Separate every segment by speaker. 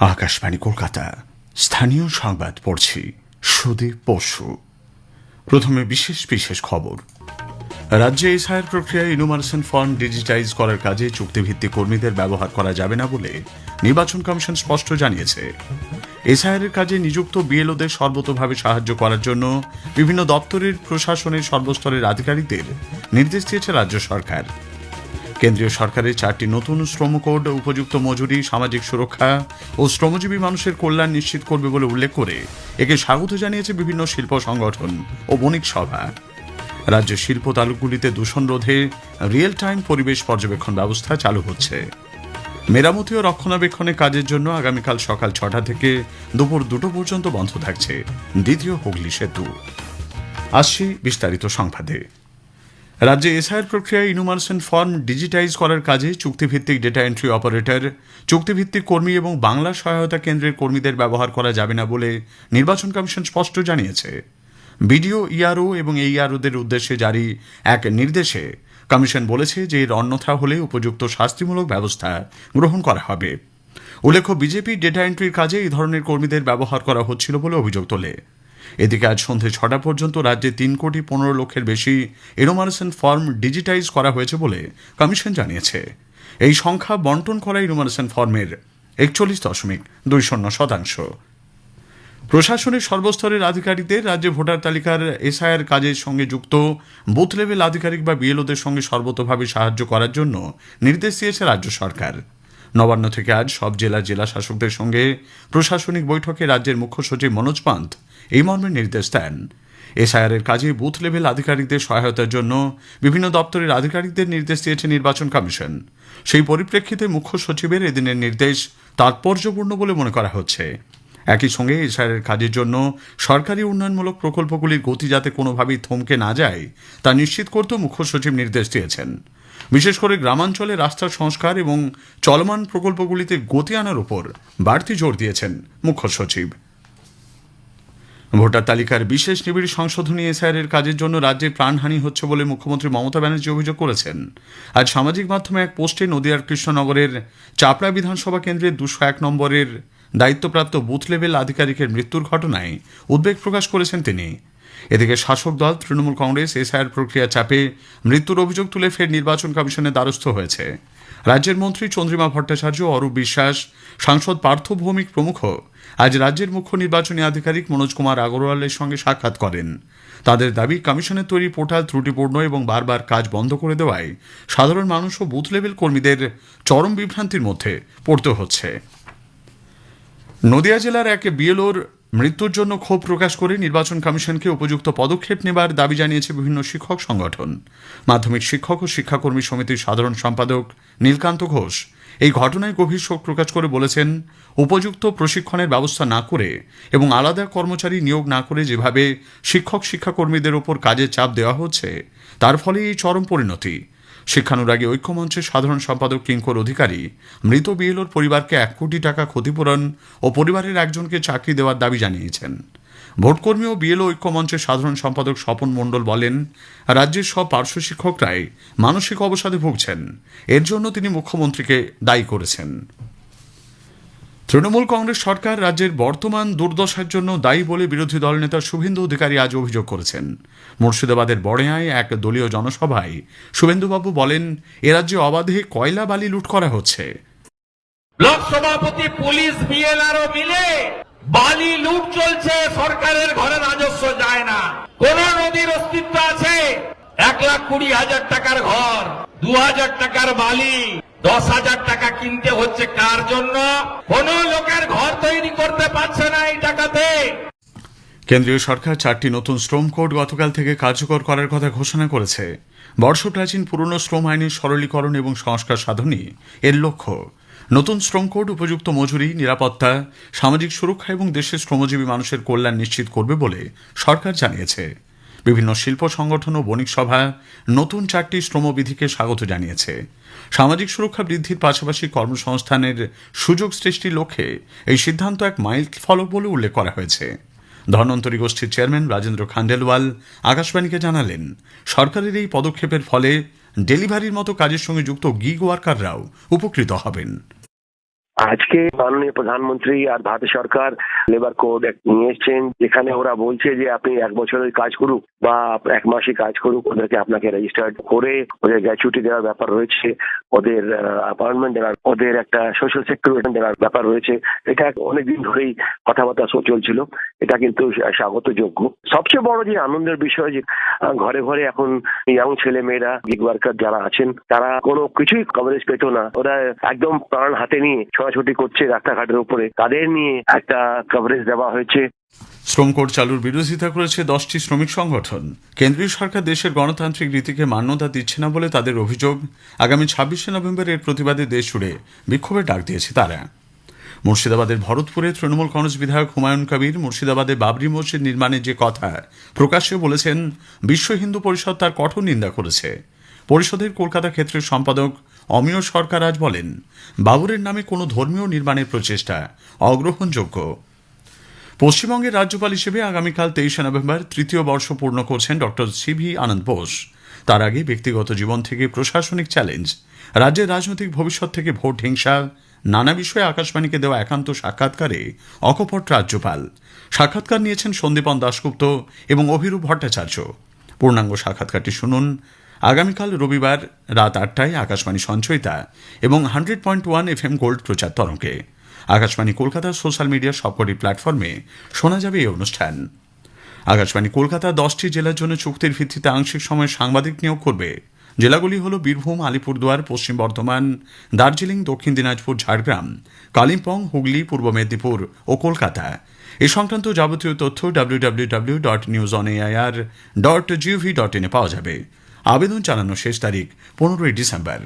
Speaker 1: আকাশবাণী, কলকাতা। স্থানীয় সংবাদ পড়ছি সুদীপ পশু প্রথমে বিশেষ বিশেষ খবর। রাজ্যে এসআইয়ের প্রক্রিয়ায় ইনুমারেশন ফর্ম ডিজিটাইজ করার কাজে চুক্তিভিত্তিক কর্মীদের ব্যবহার করা যাবে না বলে নির্বাচন কমিশন স্পষ্ট জানিয়েছে। এসআইআর কাজে নিযুক্ত বিএলওদের সর্বতভাবে সাহায্য করার জন্য বিভিন্ন দপ্তরের, প্রশাসনের সর্বস্তরের আধিকারিকদের নির্দেশ দিয়েছে রাজ্য সরকার। কেন্দ্রীয় সরকারের চারটি নতুন শ্রম কোড উপযুক্ত মজুরি, সামাজিক সুরক্ষা ও শ্রমজীবী মানুষের কল্যাণ নিশ্চিত করবে বলে উল্লেখ করে একে স্বাগত জানিয়েছে বিভিন্ন শিল্প সংগঠন ও বণিক সভা। রাজ্যের শিল্প তালুকগুলিতে দূষণ রোধে রিয়েল টাইম পরিবেশ পর্যবেক্ষণ ব্যবস্থা চালু হচ্ছে। মেরামতি ও রক্ষণাবেক্ষণের কাজের জন্য আগামীকাল সকাল ছটা থেকে দুপুর দুটো পর্যন্ত বন্ধ থাকছে। দ্বিতীয় হুগলি সেতু। আসছি বিস্তারিত সংবাদে। রাজ্যে এসআইআর প্রক্রিয়ায় ইনুমার্সন ফর্ম ডিজিটাইজ করার কাজে চুক্তিভিত্তিক ডেটা এন্ট্রি অপারেটর। চুক্তিভিত্তিক কর্মী এবং বাংলা সহায়তা কেন্দ্রের কর্মীদের ব্যবহার করা যাবে না বলে নির্বাচন কমিশন স্পষ্ট জানিয়েছে। বিডিও, ইআরও এবং এইআরওদের উদ্দেশ্যে জারি এক নির্দেশে কমিশন বলেছে যে এর অন্যথা হলে উপযুক্ত শাস্তিমূলক ব্যবস্থা গ্রহণ করা হবে। উল্লেখ্য, বিজেপি ডেটা এন্ট্রির কাজে এই ধরনের কর্মীদের ব্যবহার করা হচ্ছিল বলে অভিযোগ তোলে। এদিকে আজ সন্ধে ছটা পর্যন্ত রাজ্যে তিন কোটি পনেরো লক্ষের বেশি এনোমারেশন ফর্ম ডিজিটাইজ করা হয়েছে বলে কমিশন জানিয়েছে। এই সংখ্যা বন্টন করা ইনোমারেশন ফর্মের একচল্লিশ দশমিক দুই শূন্য শতাংশ। প্রশাসনের সর্বস্তরের আধিকারিকদের রাজ্যে ভোটার তালিকার এসআইআর কাজের সঙ্গে যুক্ত, বুথ লেভেল আধিকারিক বা বিএলওদের সঙ্গে সর্বতভাবে সাহায্য করার জন্য নির্দেশ দিয়েছে রাজ্য সরকার। নবান্ন থেকে আজ সব জেলার জেলা শাসকদের সঙ্গে প্রশাসনিক বৈঠকে রাজ্যের মুখ্য সচিব মনোজ পান্ত এই মর্মে নির্দেশ দেন। এসআইআর এর কাজে বুথ লেভেল আধিকারিকদের সহায়তার জন্য বিভিন্ন দপ্তরের আধিকারিকদের নির্দেশ দিয়েছে নির্বাচন কমিশন। সেই পরিপ্রেক্ষিতে মুখ্য সচিবের এদিনের নির্দেশ তাৎপর্যপূর্ণ বলে মনে করা হচ্ছে। একই সঙ্গে এসআইআর কাজের জন্য সরকারি উন্নয়নমূলক প্রকল্পগুলির গতি যাতে কোনোভাবেই থমকে না যায়, তা নিশ্চিত করতেও মুখ্য সচিব নির্দেশ দিয়েছেন। বিশেষ করে গ্রামাঞ্চলে রাস্তার সংস্কার এবং চলমান প্রকল্পগুলিতে গতি আনার উপর বাড়তি জোর দিয়েছেন মুখ্য সচিব। ভোটার তালিকার বিশেষ নিবিড় সংশোধনী এসআইআর কাজের জন্য রাজ্যে প্রাণহানি হচ্ছে বলে মুখ্যমন্ত্রী মমতা ব্যানার্জি অভিযোগ করেছেন। আজ সামাজিক মাধ্যমে এক পোস্টে নদিয়ার কৃষ্ণনগরের চাপড়া বিধানসভা কেন্দ্রের দুশো এক নম্বরের দায়িত্বপ্রাপ্ত বুথ লেভেল আধিকারিকের মৃত্যুর ঘটনায় উদ্বেগ প্রকাশ করেছেন তিনি। এদিকে শাসক দল, তৃণমূল কংগ্রেস, এসআইআর প্রক্রিয়া চাপে মৃত্যুর অভিযোগ তুলে ফের নির্বাচন কমিশনের দ্বারস্থ হয়েছে। রাজ্যের মন্ত্রী চন্দ্রিমা ভট্টাচার্য, অরূপ বিশ্বাস, সাংসদ পার্থ ভৌমিক প্রমুখ আজ রাজ্যের মুখ্য নির্বাচনী আধিকারিক মনোজ কুমার আগরওয়ালের সঙ্গে সাক্ষাৎ করেন। তাদের দাবি, কমিশনের তৈরি পোর্টাল ত্রুটিপূর্ণ এবং বারবার কাজ বন্ধ করে দেওয়ায় সাধারণ মানুষ ও বুথ লেভেল কর্মীদের চরম বিভ্রান্তির মধ্যে পড়তে হচ্ছে। নদিয়া জেলার এক বিএলওর মৃত্যুর জন্য ক্ষোভ প্রকাশ করে নির্বাচন কমিশনকে উপযুক্ত পদক্ষেপ নেবার দাবি জানিয়েছে বিভিন্ন শিক্ষক সংগঠন। মাধ্যমিক শিক্ষক ও শিক্ষাকর্মী সমিতির সাধারণ সম্পাদক নীলকান্ত ঘোষ এই ঘটনায় গভীর শোক প্রকাশ করে বলেছেন, উপযুক্ত প্রশিক্ষণের ব্যবস্থা না করে এবং আলাদা কর্মচারী নিয়োগ না করে যেভাবে শিক্ষক শিক্ষাকর্মীদের ওপর কাজের চাপ দেওয়া হচ্ছে, তার ফলে এই চরম পরিণতি। শিক্ষানুরাগী ঐক্যমঞ্চের সাধারণ সম্পাদক কিঙ্কর অধিকারী মৃত বিএলওর পরিবারকে এক কোটি টাকা ক্ষতিপূরণ ও পরিবারের একজনকে চাকরি দেওয়ার দাবি জানিয়েছেন। ভোটকর্মী ও বিএলও ঐক্যমঞ্চের সাধারণ সম্পাদক স্বপন মণ্ডল বলেন, রাজ্যের সব পার্শ্ব শিক্ষকরাই মানসিক অবসাদে ভুগছেন। এর জন্য তিনি মুখ্যমন্ত্রীকে দায়ী করেছেন। তৃণমূল কংগ্রেস সরকার রাজ্যের বর্তমান দুর্দশার জন্য দায়ী বলে বিরোধী দলনেতা শুভেন্দু অধিকারী আজ অভিযোগ করেছেন। মুর্শিদাবাদের বড়েয়ায় এক দলীয় জনসভায় শুভেন্দুবাবু বলেন, এ রাজ্যে অবাধে কয়লা বালি লুট করা হচ্ছে।
Speaker 2: পুলিশ বিএলআরও মিলে বালি লুট চলছে, সরকারের ঘরে রাজস্ব যায় না। কোন নদীর অস্তিত্ব আছে? এক লাখ কুড়ি হাজার টাকার ঘর, দু হাজার টাকার বালি দশ হাজার টাকা কিনতে হচ্ছে কার জন্য? কোন লোকের ঘর তৈরি করতে পারছে না এই টাকাতে।
Speaker 1: কেন্দ্রীয় সরকার চারটি নতুন শ্রম কোড গতকাল থেকে কার্যকর করার কথা ঘোষণা করেছে। বর্ষ প্রাচীন পুরনো শ্রম আইনের সরলীকরণ এবং সংস্কার সাধনই এর লক্ষ্য। নতুন শ্রম কোড উপযুক্ত মজুরি, নিরাপত্তা, সামাজিক সুরক্ষা এবং দেশের শ্রমজীবী মানুষের কল্যাণ নিশ্চিত করবে বলে সরকার জানিয়েছে। বিভিন্ন শিল্প সংগঠন ও বণিক সভা নতুন চারটি শ্রমবিধিকে স্বাগত জানিয়েছে। সামাজিক সুরক্ষা বৃদ্ধির পাশাপাশি কর্মসংস্থানের সুযোগ সৃষ্টির লক্ষ্যে এই সিদ্ধান্ত এক মাইল ফলক বলে উল্লেখ করা হয়েছে। ধন্বন্তরী গোষ্ঠীর চেয়ারম্যান রাজেন্দ্র খান্ডেলওয়াল আকাশবাণীকে জানালেন, সরকারের এই পদক্ষেপের ফলে ডেলিভারির মতো কাজের সঙ্গে যুক্ত গিগ ওয়ার্কাররাও উপকৃত হবেন।
Speaker 3: আজকে মাননীয় প্রধানমন্ত্রী আর ভারত সরকার লেবার কোড নিয়ে এসছেন, যেখানে ওরা বলছে যে আপনি এক বছরের কাজ করুক বা এক মাসে কাজ করুক, ওদেরকে আপনাকে রেজিস্টার্ড করে ওদের গ্র্যাচুইটি দেওয়ার ব্যাপার রয়েছে। ওদের অ্যাপয়েন্টমেন্ট দেওয়ার, ওদের একটা সোশ্যাল সিকিউরিটি দেওয়ার ব্যাপার রয়েছে। এটা অনেকদিন ধরেই কথাবার্তা চলছিল। এটা কিন্তু স্বাগত যোগ্য সবচেয়ে বড় যে আনন্দের বিষয় যে ঘরে ঘরে এখন ইয়াং ছেলে মেয়েরা গিগ ওয়ার্কার যারা আছেন, তারা কোনো কিছুই কভারেজ পেত না। ওরা একদম প্রাণ হাতে নিয়ে ছোটাছুটি করছে রাস্তাঘাটের উপরে। তাদের নিয়ে একটা কভারেজ দেওয়া হয়েছে।
Speaker 1: শ্রম কোড চালুর বিরোধিতা করেছে দশটি শ্রমিক সংগঠন। কেন্দ্রীয় সরকার দেশের গণতান্ত্রিক রীতিকে মান্যতা দিচ্ছে না বলে তাদের অভিযোগ। আগামী ছাব্বিশে নভেম্বর এর প্রতিবাদে দেশ জুড়ে বিক্ষোভের ডাক দিয়েছে তারা। মুর্শিদাবাদের ভরতপুরে তৃণমূল কংগ্রেস বিধায়ক হুমায়ুন কবির মুর্শিদাবাদে বাবরি মসজিদ নির্মাণের যে কথা প্রকাশ্যে বলেছেন, বিশ্ব হিন্দু পরিষদ তার কঠোর নিন্দা করেছে। পরিষদের কলকাতা ক্ষেত্রের সম্পাদক অমিয় সরকার আজ বলেন, বাবুরের নামে কোনো ধর্মীয় নির্মাণের প্রচেষ্টা অগ্রহণযোগ্য। পশ্চিমবঙ্গের রাজ্যপাল হিসেবে আগামীকাল তেইশে নভেম্বর তৃতীয় বর্ষ পূর্ণ করছেন ডক্টর সিভি আনন্দ বোস। তার আগে ব্যক্তিগত জীবন থেকে প্রশাসনিক চ্যালেঞ্জ, রাজ্যের রাজনৈতিক ভবিষ্যৎ থেকে ভোট হিংসা, নানা বিষয়ে আকাশবাণীকে দেওয়া একান্ত সাক্ষাৎকারে অকপট রাজ্যপাল। সাক্ষাৎকার নিয়েছেন সন্দীপন দাশগুপ্ত এবং অভিরূপ ভট্টাচার্য। পূর্ণাঙ্গ সাক্ষাৎকারটি শুনুন। আগামীকাল রবিবার রাত আটটায় আকাশবাণী সঞ্চয়িতা এবং hundred point one F M gold প্রচার তরঙ্গে। আকাশবাণী কলকাতার সোশ্যাল মিডিয়ার সবকটি প্ল্যাটফর্মে শোনা যাবে এই অনুষ্ঠান। আকাশবাণী কলকাতা দশটি জেলার জন্য চুক্তির ভিত্তিতে আংশিক সময় সাংবাদিক নিয়োগ করবে। জেলাগুলি হল বীরভূম, আলিপুরদুয়ার, পশ্চিম বর্ধমান, দার্জিলিং, দক্ষিণ দিনাজপুর, ঝাড়গ্রাম, কালিম্পং, হুগলি, পূর্ব মেদিনীপুর ও কলকাতা। এ সংক্রান্ত যাবতীয় তথ্য WWW dot news on AIR dot GOV dot ইনে পাওয়া যাবে। আবেদন জানানোর শেষ তারিখ পনেরোই ডিসেম্বর।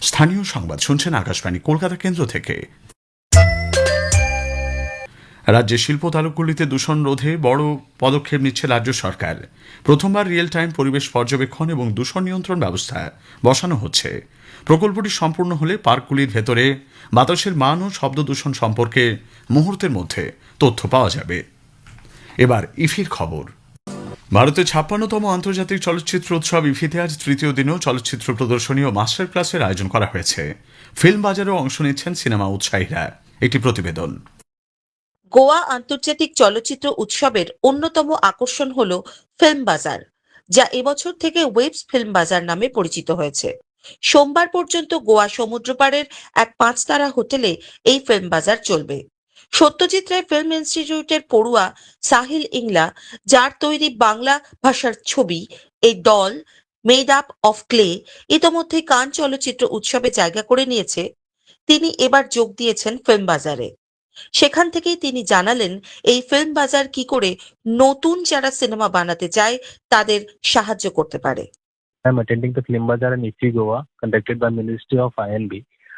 Speaker 1: স্থানীয় সংবাদ শুনছেন আকাশবাণী কলকাতা কেন্দ্র থেকে। রাজ্যের শিল্প তালুকগুলিতে দূষণ রোধে বড় পদক্ষেপ নিচ্ছে রাজ্য সরকার। প্রথমবার রিয়েল টাইম পরিবেশ পর্যবেক্ষণ এবং দূষণ নিয়ন্ত্রণ ব্যবস্থা বসানো হচ্ছে। প্রকল্পটি সম্পূর্ণ হলে পার্কগুলির ভেতরে বাতাসের মান ও শব্দ দূষণ সম্পর্কে মুহূর্তের মধ্যে তথ্য পাওয়া যাবে। এবার ইফির খবর। ভারতের ছাপ্পান্নতম আন্তর্জাতিক চলচ্চিত্র উৎসব ইফিতে আজ তৃতীয় দিনেও চলচ্চিত্র প্রদর্শনী ও মাস্টার ক্লাসের আয়োজন করা হয়েছে। ফিল্ম বাজারেও অংশ নিচ্ছেন সিনেমা উৎসাহীরা। একটি প্রতিবেদন।
Speaker 4: গোয়া আন্তর্জাতিক চলচ্চিত্র উৎসবের অন্যতম আকর্ষণ হল ফিল্ম বাজার, যা এবছর থেকে ওয়েবস ফিল্ম বাজার নামে পরিচিত হয়েছে। সোমবার পর্যন্ত গোয়া সমুদ্রপাড়ের এক পাঁচতারা হোটেলে এই ফিল্ম বাজার চলবে। সত্যজিৎ রায় ফিল্ম ইনস্টিটিউটের পড়ুয়া সাহিল ইংলা, যার তৈরি বাংলা ভাষার ছবি এই দল মেড আপ অফ ক্লে ইতোমধ্যে কান চলচ্চিত্র উৎসবে জায়গা করে নিয়েছে। তিনি এবার যোগ দিয়েছেন ফিল্ম বাজারে। সেখান থেকেই তিনি জানালেন এই ফিল্ম বাজার কি করে নতুন যারা সিনেমা বানাতে চায় তাদের সাহায্য করতে পারে
Speaker 5: I'm attending the Film Bazaar in IFFI Goa conducted by Ministry of INB.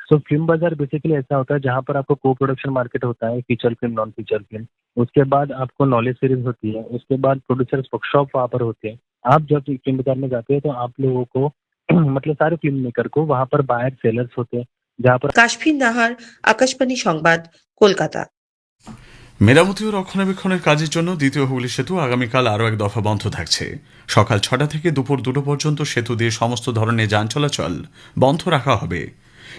Speaker 5: So film बाजार बेसिकली ऐसा होता है जहाँ पर आपको को प्रोडक्शन मार्केट होता है feature film non feature film उसके बाद आपको नॉलेज सीरीज होती है उसके बाद प्रोड्यूसर्स वर्कशॉप वहाँ पर होते हैं आप जब फिल्म बाजार में जाते हैं तो आप लोगों को मतलब सारे फिल्म मेकर को वहाँ पर बायर सेलर्स होते हैं जहाँ पर
Speaker 4: কাশফিন নাহার আকাশবাণী সংবাদ কলকাতা।
Speaker 1: মেরামতি ও রক্ষণাবেক্ষণের কাজের জন্য দ্বিতীয় হুগলি সেতু আগামীকাল আরও এক দফা বন্ধ থাকছে। সকাল ছটা থেকে দুপুর দুটো পর্যন্ত সেতু দিয়ে সমস্ত ধরনের যান চলাচল বন্ধ রাখা হবে।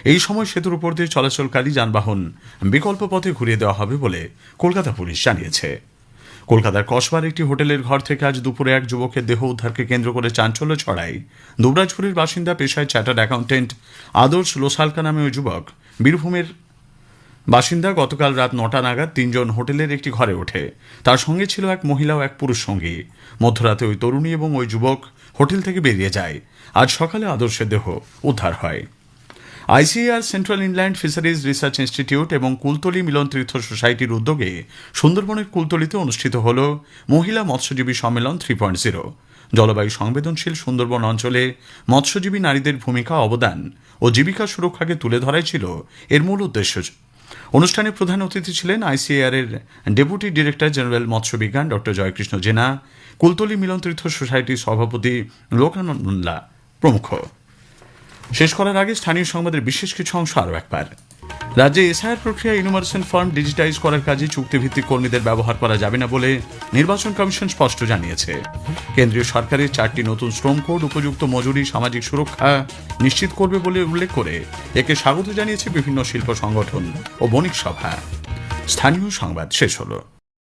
Speaker 1: এই সময় সেতুর উপর দিয়ে চলাচলকারী যানবাহন বিকল্প পথে ঘুরিয়ে দেওয়া হবে বলে কলকাতা পুলিশ জানিয়েছে। কলকাতার কসবার একটি হোটেলের ঘর থেকে আজ দুপুরে এক যুবকের দেহ উদ্ধারকে কেন্দ্র করে চাঞ্চল্য ছড়ায়। দুবরাজপুরের বাসিন্দা পেশায় চার্টার্ড অ্যাকাউন্টেন্ট আদর্শ লোসালকা নামে ওই যুবক বীরভূমের বাসিন্দা গতকাল রাত নটা নাগাদ তিনজন হোটেলের একটি ঘরে ওঠে। তার সঙ্গে ছিল এক মহিলা ও এক পুরুষ সঙ্গী। মধ্যরাতে ওই তরুণী এবং ওই যুবক হোটেল থেকে বেরিয়ে যায়। আজ সকালে আদর্শের দেহ উদ্ধার হয়। ICR central inland fisheries research institute এবং কুলতলি মিলন তীর্থ সোসাইটির উদ্যোগে সুন্দরবনের কুলতলিতে অনুষ্ঠিত হল মহিলা মৎস্যজীবী সম্মেলন থ্রি পয়েন্ট জিরো। জলবায়ু সংবেদনশীল সুন্দরবন অঞ্চলে মৎস্যজীবী নারীদের ভূমিকা অবদান ও জীবিকা সুরক্ষাকে তুলে ধরাই ছিল এর মূল উদ্দেশ্য। অনুষ্ঠানে প্রধান অতিথি ছিলেন আইসিএআর এর ডেপুটি ডিরেক্টর জেনারেল মৎস্যবিজ্ঞান ডক্টর জয়কৃষ্ণ জেনা, কুলতলি মিলন তীর্থ সোসাইটির সভাপতি লোকানন্দা প্রমুখ। শেষ করার আগে স্থানীয় সংবাদের বিশেষ কিছু অংশ আরও একবার। রাজ্যে এসআইআর প্রক্রিয়া ইনুমারেশন ফর্ম ডিজিটাইজ করার কাজে চুক্তিভিত্তিক কর্মীদের ব্যবহার করা যাবে না বলে নির্বাচন কমিশন স্পষ্ট জানিয়েছে। কেন্দ্রীয় সরকারের চারটি নতুন শ্রম কোড উপযুক্ত মজুরি, সামাজিক সুরক্ষা নিশ্চিত করবে বলে উল্লেখ করে একে স্বাগত জানিয়েছে বিভিন্ন শিল্প সংগঠন ও বণিক সভা। স্থানীয় সংবাদ শেষ হলো।